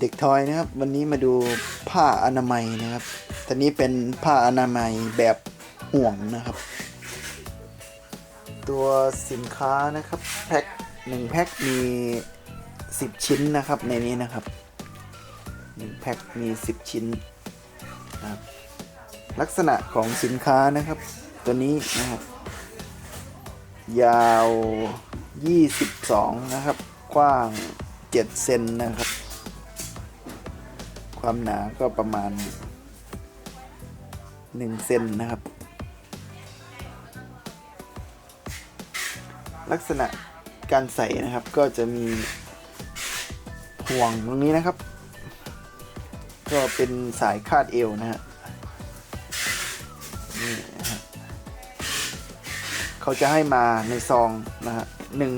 เด็กทอยนะครับ วันนี้มาดูผ้าอนามัยนะครับตอนนี้เป็นผ้าอนามัยแบบห่วงนะครับ ตัวสินค้านะครับแพ็คหนึ่งแพ็คมี 10 ชิ้นนะครับในนี้นะครับหนึ่งแพ็คมี 10 ชิ้นนะครับลักษณะของสินค้านะครับ ตัวนี้นะครับ ยาว 22 นะครับ กว้าง 7 เซนนะครับ ความหนาก็ประมาณ1เซนนะครับ ลักษณะการใส่นะครับก็จะมีห่วงตรงนี้นะครับ ก็เป็นสายคาดเอวนะฮะนี่นะฮะเขาจะให้มาในซองนะฮะหนึ่ง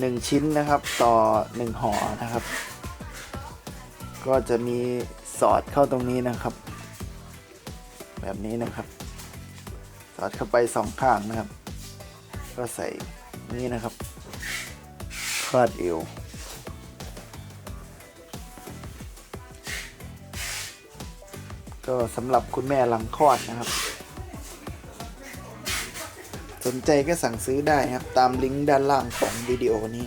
หนึ่งชิ้นนะครับต่อหนึ่งห่อนะครับ ก็จะมีสอดเข้าตรงนี้นะครับ แบบนี้นะครับ สอดเข้าไปสองข้างนะครับ ก็ใส่นี่นะครับคาดเอวก็สำหรับคุณแม่หลังคลอดนะครับ สนใจก็สั่งซื้อได้ครับ ตามลิงก์ด้านล่างของวิดีโอนี้